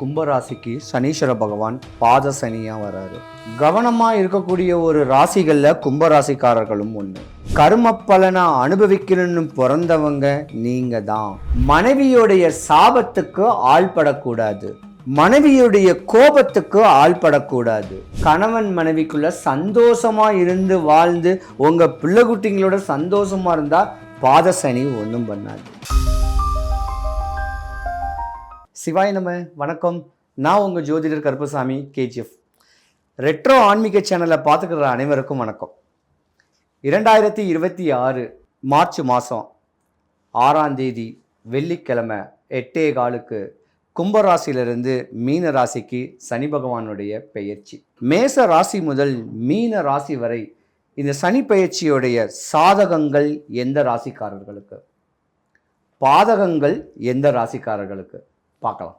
கும்பராசிக்கு சனீஸ்வர பகவான் பாத சனியா வராரு. கவனமா இருக்கக்கூடிய ஒரு ராசிகள்ல கும்பராசிக்காரர்களும் ஒன்று கர்ம பலனை அனுபவிக்கணும்னு பிறந்தவங்க நீங்க தான் மனைவியுடைய சாபத்துக்கு ஆள்படக்கூடாது. மனைவியுடைய கோபத்துக்கு ஆள்படக்கூடாது. கணவன் மனைவிக்குள்ள சந்தோஷமா இருந்து வாழ்ந்து உங்க பிள்ளைகுட்டிங்களோட சந்தோஷமா இருந்தா பாதசனி ஒன்றும் பண்ணாது. சிவாய் நம்ம வணக்கம். நான் உங்கள் ஜோதிடர் கருப்பசாமி கேஜிஎஃப் ரெட்ரோ ஆன்மீக சேனலை பார்த்துக்கிற அனைவருக்கும் வணக்கம். இரண்டாயிரத்தி இருபத்தி ஆறு மார்ச் மாதம் ஆறாம் தேதி வெள்ளிக்கிழமை எட்டே காலுக்கு கும்பராசியிலிருந்து மீன ராசிக்கு சனி பகவானுடைய பெயர்ச்சி. மேச ராசி முதல் மீன ராசி வரை இந்த சனி பெயர்ச்சியுடைய சாதகங்கள் எந்த ராசிக்காரர்களுக்கு? பாதகங்கள் எந்த ராசிக்காரர்களுக்கு? பார்க்கலாம்.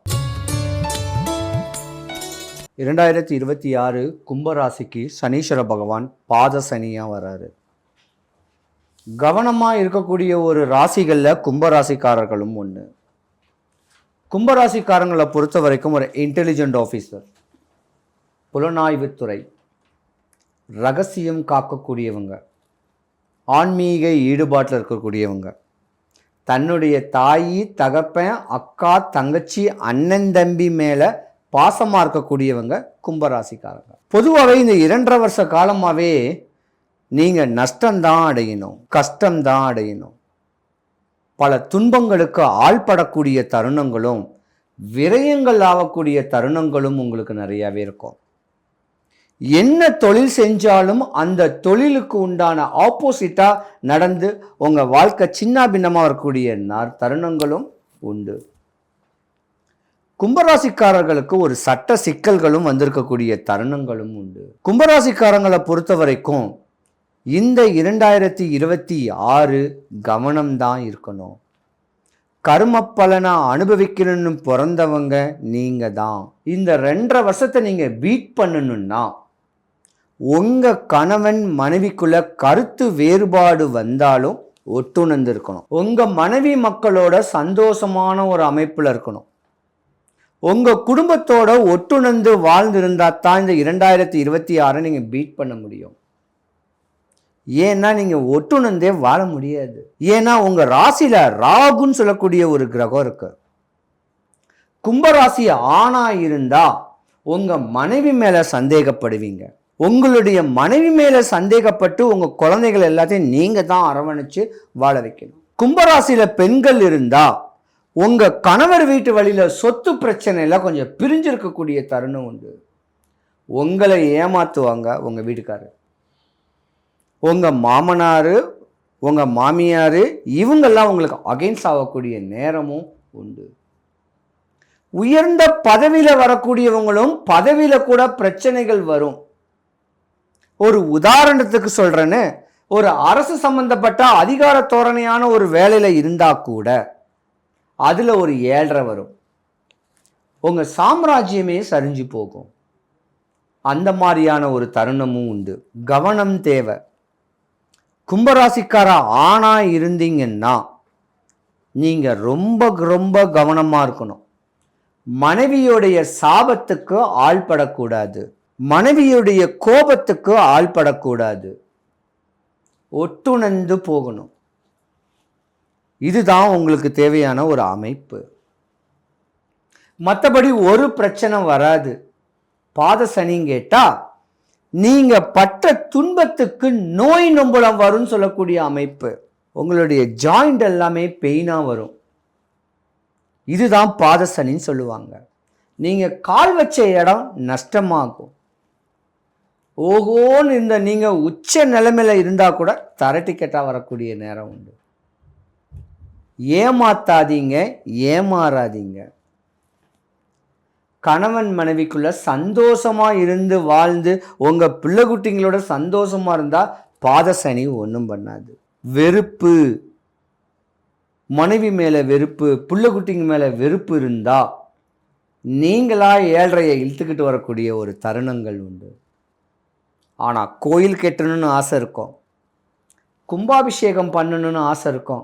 இரண்டாயிரத்தி இருபத்தி ஆறு கும்பராசிக்கு சனீஸ்வர பகவான் பாத சனியாக வராரு. கவனமாக இருக்கக்கூடிய ஒரு ராசிகளில் கும்பராசிக்காரர்களும் ஒன்று கும்பராசிக்காரங்களை பொறுத்த வரைக்கும் ஒரு இன்டெலிஜென்ட் ஆஃபீஸர் புலனாய்வுத்துறை ரகசியம் காக்கக்கூடியவங்க ஆன்மீக ஈடுபாட்டில் இருக்கக்கூடியவங்க. தன்னுடைய தாயி தகப்பன் அக்கா தங்கச்சி அண்ணன் தம்பி மேலே பாசமாக இருக்கக்கூடியவங்க கும்பராசிக்காரங்க. பொதுவாகவே இந்த இரண்டரை வருஷ காலமாகவே நீங்கள் நஷ்டம்தான் அடையணும் கஷ்டம்தான் அடையணும். பல துன்பங்களுக்கு ஆள்படக்கூடிய தருணங்களும் விரயங்கள் ஆகக்கூடிய தருணங்களும் உங்களுக்கு நிறையாவே இருக்கும். என்ன தொழில் செஞ்சாலும் அந்த தொழிலுக்கு உண்டான ஆப்போசிட்டாக நடந்து உங்கள் வாழ்க்கை சின்ன பின்னமாக வரக்கூடிய நார் தருணங்களும் உண்டு. கும்பராசிக்காரர்களுக்கு ஒரு சட்ட சிக்கல்களும் வந்திருக்கக்கூடிய தருணங்களும் உண்டு. கும்பராசிக்காரங்களை பொறுத்த வரைக்கும் இந்த இரண்டாயிரத்தி இருபத்தி ஆறு கவனம்தான் இருக்கணும். கர்ம பலனை அனுபவிக்கணும்னு பிறந்தவங்க நீங்கள் தான் இந்த ரெண்டரை வருஷத்தை நீங்கள் பீட் பண்ணணுன்னா உங்கள் கணவன் மனைவிக்குள்ள கருத்து வேறுபாடு வந்தாலும் ஒட்டுணர்ந்து இருக்கணும் உங்கள் மனைவி மக்களோட சந்தோஷமான ஒரு அமைப்பில் இருக்கணும். உங்கள் குடும்பத்தோட ஒட்டுணர்ந்து வாழ்ந்திருந்தா தான் இந்த இரண்டாயிரத்தி இருபத்தி ஆறை நீங்கள் பீட் பண்ண முடியும். ஏன்னா நீங்கள் ஒட்டுணர்ந்தே வாழ முடியாது. ஏன்னா உங்கள் ராசியில் ராகுன்னு சொல்லக்கூடிய ஒரு கிரகம் இருக்கு. கும்பராசி ஆணாக இருந்தால் உங்கள் மனைவி மேலே சந்தேகப்படுவீங்க. உங்களுடைய மனைவி மேலே சந்தேகப்பட்டு உங்கள் குழந்தைகள் எல்லாத்தையும் நீங்கள் தான் அரவணைச்சு வாழ வைக்கணும். கும்பராசியில் பெண்கள் இருந்தால் உங்கள் கணவர் வீட்டு வழியில் சொத்து பிரச்சனையெல்லாம் கொஞ்சம் பிரிஞ்சிருக்கக்கூடிய தருணம் உண்டு. உங்களை ஏமாற்றுவாங்க உங்கள் வீட்டுக்காரர். உங்கள் மாமனார் உங்கள் மாமியார் இவங்கெல்லாம் உங்களுக்கு அகைன்ஸ்ட் ஆகக்கூடிய நேரமும் உண்டு. உயர்ந்த பதவியில் வரக்கூடியவங்களும் பதவியில் கூட பிரச்சனைகள் வரும். ஒரு உதாரணத்துக்கு சொல்கிறேன்னு ஒரு அரசு சம்பந்தப்பட்ட அதிகார தோரணையான ஒரு வேலையில் இருந்தால் கூட அதில் ஒரு ஏழரை வரும். உங்கள் சாம்ராஜ்யமே சரிஞ்சு போகும். அந்த மாதிரியான ஒரு தருணமும் உண்டு. கவனம் தேவை. கும்பராசிக்கார ஆணாக இருந்தீங்கன்னா நீங்கள் ரொம்ப ரொம்ப கவனமாக இருக்கணும். மனைவியுடைய சாபத்துக்கு ஆள்படக்கூடாது. மனைவியுடைய கோபத்துக்கு ஆள்படக்கூடாது. ஒட்டுணர்ந்து போகணும். இதுதான் உங்களுக்கு தேவையான ஒரு அமைப்பு. மற்றபடி ஒரு பிரச்சனை வராது. பாத சனின்னு கேட்டா நீங்க பட்ட துன்பத்துக்கு நோய் நொம்பலம் வரும்னு சொல்லக்கூடிய அமைப்பு. உங்களுடைய ஜாயிண்ட் எல்லாமே பெயினாக வரும். இதுதான் பாதசனின்னு சொல்லுவாங்க. நீங்கள் கால் வச்ச இடம் நஷ்டமாகும். ஓகோன்னு இந்த நீங்கள் உச்ச நிலைமையில் இருந்தால் கூட தர வரக்கூடிய நேரம் உண்டு. ஏமாத்தாதீங்க ஏமாறாதீங்க. கணவன் மனைவிக்குள்ள சந்தோஷமாக இருந்து வாழ்ந்து உங்கள் பிள்ளைகுட்டிங்களோட குட்டிங்களோட சந்தோஷமாக இருந்தால் பாதசனி ஒன்றும் பண்ணாது. வெறுப்பு. மனைவி மேலே வெறுப்பு பிள்ளைகுட்டிங்க மேலே வெறுப்பு இருந்தால் நீங்களாக ஏழ்றையை இழுத்துக்கிட்டு வரக்கூடிய ஒரு தருணங்கள் உண்டு. ஆனால் கோயில் கட்டணும்னு ஆசை இருக்கும். கும்பாபிஷேகம் பண்ணணும்னு ஆசை இருக்கும்.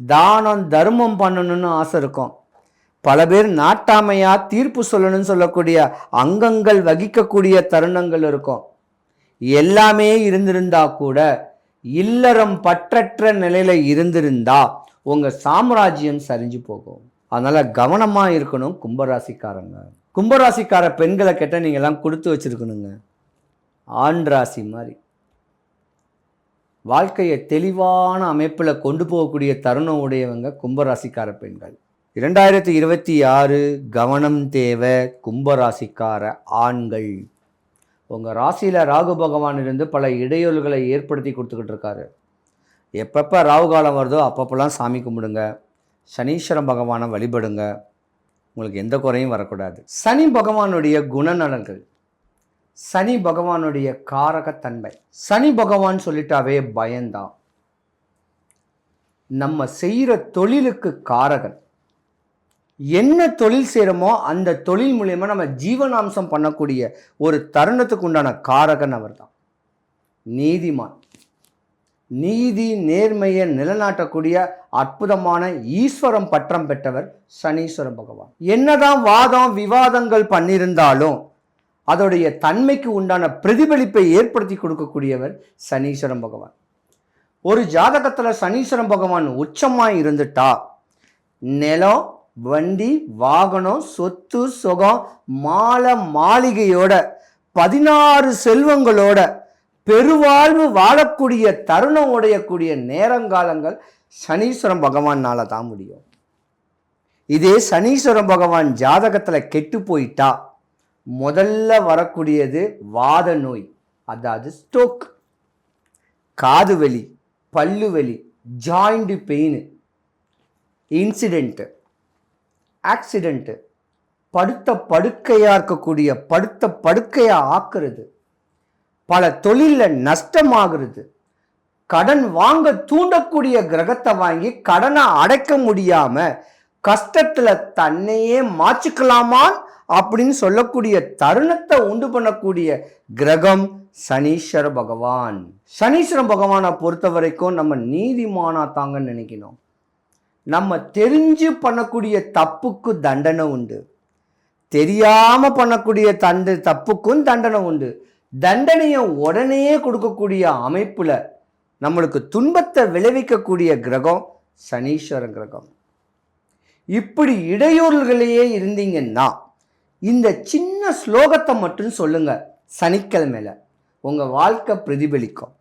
தானம் தர்மம் பண்ணணும்னு ஆசை இருக்கும். பல பேர் நாட்டாமையாக தீர்ப்பு சொல்லணும்னு சொல்லக்கூடிய அங்கங்கள் வகிக்கக்கூடிய தருணங்கள் இருக்கும். எல்லாமே இருந்திருந்தா கூட இல்லறம் பற்றற்ற நிலையில் இருந்திருந்தா உங்கள் சாம்ராஜ்யம் சரிஞ்சு போகும். அதனால் கவனமாக இருக்கணும் கும்பராசிக்காரங்க. கும்பராசிக்கார பெண்களை கிட்ட நீங்கள்லாம் கொடுத்து வச்சிருக்கணுங்க. ஆண் ராசி மாதிரி. வாழ்க்கையை தெளிவான அமைப்பில் கொண்டு போகக்கூடிய தருணம் உடையவங்க கும்பராசிக்கார பெண்கள். இரண்டாயிரத்தி இருபத்தி ஆறு கவனம் தேவை கும்பராசிக்கார ஆண்கள். உங்கள் ராசியில் ராகு பகவான் இருந்து பல இடையூறுகளை ஏற்படுத்தி கொடுத்துக்கிட்டு இருக்காரு. எப்பப்போ ராகு காலம் வருதோ அப்பப்போலாம் சாமி கும்பிடுங்க. சனீஸ்வரன் பகவானை வழிபடுங்க. உங்களுக்கு எந்த குறையும் வரக்கூடாது. சனி பகவானுடைய குணநலன்கள். சனி பகவானுடைய காரகத்தன்மை. சனி பகவான் சொல்லிட்டாவே பயந்தான். நம்ம செய்கிற தொழிலுக்கு காரகன். என்ன தொழில் செய்கிறோமோ அந்த தொழில் மூலயமா நம்ம ஜீவனாம்சம் பண்ணக்கூடிய ஒரு தருணத்துக்கு உண்டான காரகன் அவர்தான். நீதிமான். நீதி நேர்மையை நிலநாட்டக்கூடிய அற்புதமான ஈஸ்வரம் பற்றம் பெற்றவர் சனீஸ்வர பகவான். என்னதான் வாதம் விவாதங்கள் பண்ணியிருந்தாலும் அதோடைய தன்மைக்கு உண்டான பிரதிபலிப்பை ஏற்படுத்தி கொடுக்கக்கூடியவர் சனீஸ்வரம் பகவான். ஒரு ஜாதகத்தில் சனீஸ்வரன் பகவான் உச்சமாக இருந்துட்டா நிலம் வண்டி வாகனம் சொத்து சுகம் மாலை மாளிகையோட பதினாறு செல்வங்களோட பெருவாழ்வு வாழக்கூடிய தருணம் உடையக்கூடிய நேரங்காலங்கள் சனீஸ்வரம் பகவானால தான் முடியும். இதே சனீஸ்வரம் பகவான் ஜாதகத்தில் கெட்டு போயிட்டா முதல்ல வரக்கூடியது வாத நோய். அதாவது ஸ்டோக் காது வலி பல்லு வலி ஜாயிண்ட் பெயின் இன்சிடெண்ட்டு ஆக்சிடெண்ட்டு படுத்த படுக்கையாக இருக்கக்கூடிய படுத்த படுக்கையாக ஆக்குறது பல தொழிலில் நஷ்டமாகிறது கடன் வாங்க தூண்டக்கூடிய கிரகத்தை வாங்கி கடனை அடைக்க முடியாமல் கஷ்டத்தில் தன்னையே மாச்சிக்கலாமான் அப்படின்னு சொல்லக்கூடிய தருணத்தை உண்டு பண்ணக்கூடிய கிரகம் சனீஸ்வர பகவான். சனீஸ்வர பகவானை பொறுத்த வரைக்கும் நம்ம நீதிமானா தாங்கன்னு நினைக்கணும். நம்ம தெரிஞ்சு பண்ணக்கூடிய தப்புக்கு தண்டனை உண்டு. தெரியாமல் பண்ணக்கூடிய தண்டு தப்புக்கும் தண்டனை உண்டு. தண்டனையை உடனே கொடுக்கக்கூடிய அமைப்பில் நம்மளுக்கு துன்பத்தை விளைவிக்கக்கூடிய கிரகம் சனீஸ்வர கிரகம். இப்படி இடையூறுகளையே இருந்தீங்கன்னா இந்த சின்ன ஸ்லோகத்தை மட்டும் சொல்லுங்க. சனிக்கிழமையில் உங்கள் வாழ்க்கை பிரதிபலிக்கும்.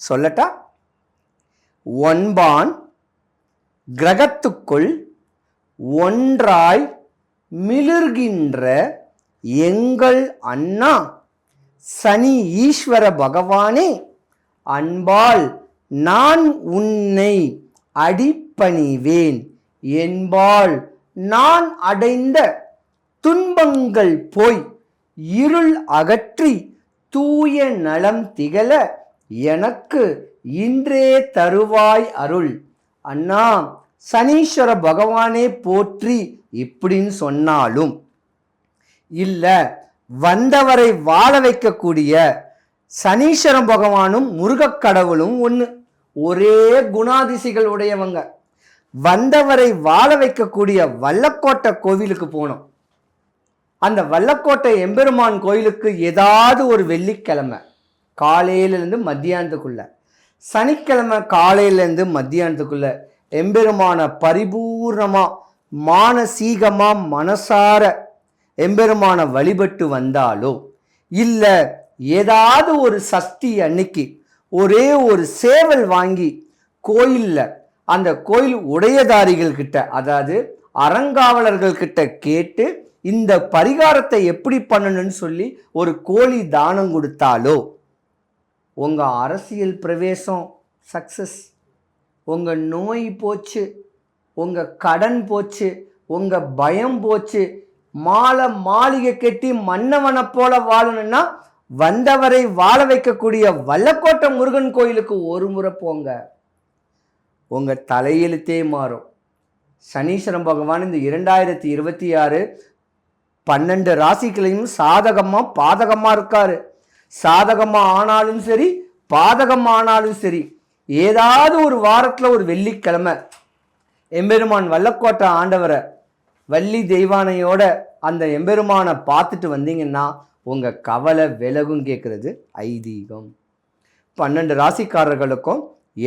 சொல்லட்டா? ஒன்பான் கிரகத்துக்குள் ஒன்றாய் மிளிர்கின்ற எங்கள் அண்ணா சனி ஈஸ்வர பகவானே அன்பால் நான் உன்னை அடிப்பணிவேன். என்பால் நான் அடைந்த துன்பங்கள் போய் இருள் அகற்றி தூய நலம் திகழ எனக்கு இன்றே தருவாய் அருள். அண்ணா சனீஸ்வர பகவானே போற்றி இப்படின்னு சொன்னாலும். இல்லை வந்தவரை வாழ வைக்கக்கூடிய சனீஸ்வரன் பகவானும் முருகக் கடவுளும் ஒன்று ஒரே குணாதிசைகள் உடையவங்க. வந்தவரை வாழ வைக்கக்கூடிய வல்லக்கோட்டை கோவிலுக்கு போனோம். அந்த வல்லக்கோட்டை எம்பெருமான் கோயிலுக்கு ஏதாவது ஒரு வெள்ளிக்கிழமை காலையிலேருந்து மத்தியானத்துக்குள்ள. சனிக்கிழமை காலையிலேருந்து மத்தியானத்துக்குள்ள எம்பெருமான பரிபூர்ணமாக மானசீகமாக மனசார எம்பெருமானை வழிபட்டு வந்தாலோ இல்லை ஏதாவது ஒரு சஷ்டி அன்னைக்கு ஒரே ஒரு சேவல் வாங்கி கோயிலில் அந்த கோயில் உடையதாரிகள் கிட்ட அதாவது அறங்காவலர்கள் கிட்ட கேட்டு இந்த பரிகாரத்தை எப்படி பண்ணணும்னு சொல்லி ஒரு கோழி தானம் கொடுத்தாலோ உங்கள் அரசியல் பிரவேசம் சக்சஸ் உங்கள் நோய் போச்சு உங்கள் கடன் போச்சு உங்கள் பயம் போச்சு மாலை மாளிகை கட்டி மன்னவனை போல வாழணும்னா வந்தவரை வாழ வைக்கக்கூடிய வல்லக்கோட்டை முருகன் கோயிலுக்கு ஒரு முறை போங்க. உங்கள் தலையெழுத்தே மாறும். சனீஸ்வரன் பகவான் இந்த இரண்டாயிரத்தி இருபத்தி ஆறு பன்னெண்டு ராசிகளையும் சாதகமாக பாதகமாக இருக்கார். சாதகமாக ஆனாலும் சரி பாதகம் ஆனாலும் சரி ஏதாவது ஒரு வாரத்தில் ஒரு வெள்ளிக்கிழமை. எம்பெருமான் வல்லக்கோட்டை ஆண்டவரை வள்ளி தெய்வானையோட அந்த எம்பெருமானை பார்த்துட்டு வந்தீங்கன்னா உங்கள் கவலை விலகும் கேட்குறது ஐதீகம். பன்னெண்டு ராசிக்காரர்களுக்கும்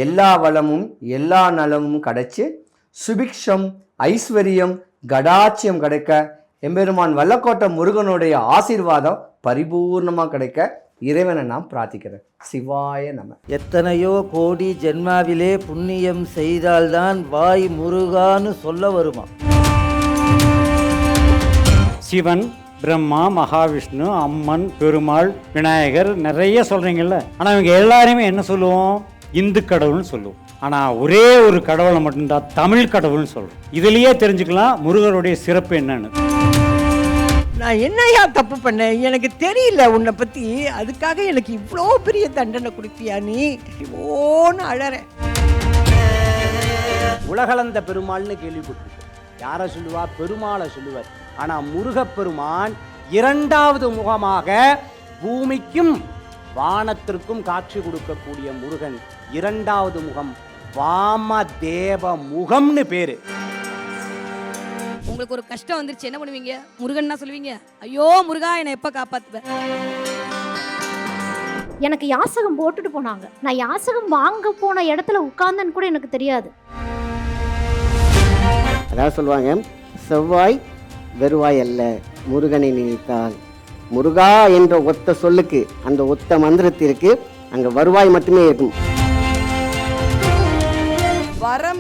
எல்லா வளமும் எல்லா நலமும் கிடைச்சி சுபிக்ஷம் ஐஸ்வர்யம் கடாட்சியம் கிடைக்க எம்பெருமான் வல்லக்கோட்டை முருகனுடைய ஆசீர்வாதம் பரிபூர்ணமாக கிடைக்க இறைவனை நான் பிரார்த்திக்கிறேன் சிவாய நம. எத்தனையோ கோடி ஜென்மாவிலே புண்ணியம் செய்தால்தான் வாய் முருகான்னு சொல்ல வருமா? சிவன் பிரம்மா மகாவிஷ்ணு அம்மன் பெருமாள் விநாயகர் நிறைய சொல்றீங்கல்ல. ஆனா இவங்க எல்லாருமே என்ன சொல்லுவோம்? இந்து கடவுள்னு சொல்லுவோம். ஆனா ஒரே ஒரு கடவுளை மட்டும்தான் தமிழ் கடவுள்னு சொல்றோம். இதுலயே தெரிஞ்சுக்கலாம் முருகருடைய சிறப்பு என்னன்னு. நான் என்னையா தப்பு பண்ணேன்? எனக்கு தெரியல உன்னை பத்தி. அதுக்காக எனக்கு இவ்வளோ பெரிய தண்டனை கொடுப்பியா நீ? ஓன்னு அழறேன். உலகளந்த பெருமாள்னு கேள்விப்பட்டிருக்கோம் யாரை சொல்லுவா? பெருமாளை சொல்லுவார். ஆனா முருகப்பெருமான் இரண்டாவது முகமாக பூமிக்கும் வானத்திற்கும் காட்சி கொடுக்கக்கூடிய முருகன் இரண்டாவது முகம் வாமதேவ முகம்னு பேரு. உங்களுக்கு ஒரு கஷ்டம் வந்துருச்சு என்ன பண்ணுவீங்க? முருகன்னா சொல்லுவீங்க ஐயோ முருகா என்னை எப்ப காப்பாத்துவ? எனக்கு யாசகம் போட்டுட்டு போனாங்க. நான் யாசகம் வாங்க போன இடத்துல உட்கார்ந்தேன்னு கூட எனக்கு தெரியாது. அதாவது சொல்லுவாங்க செவ்வாய் வெறுவாய் அல்ல முருகனை நினைத்தால். முருகா என்ற ஒத்த சொல்லுக்கு அந்த ஒத்த மந்திரத்திற்கு அங்க வருவாய் மட்டுமே இருக்கும்.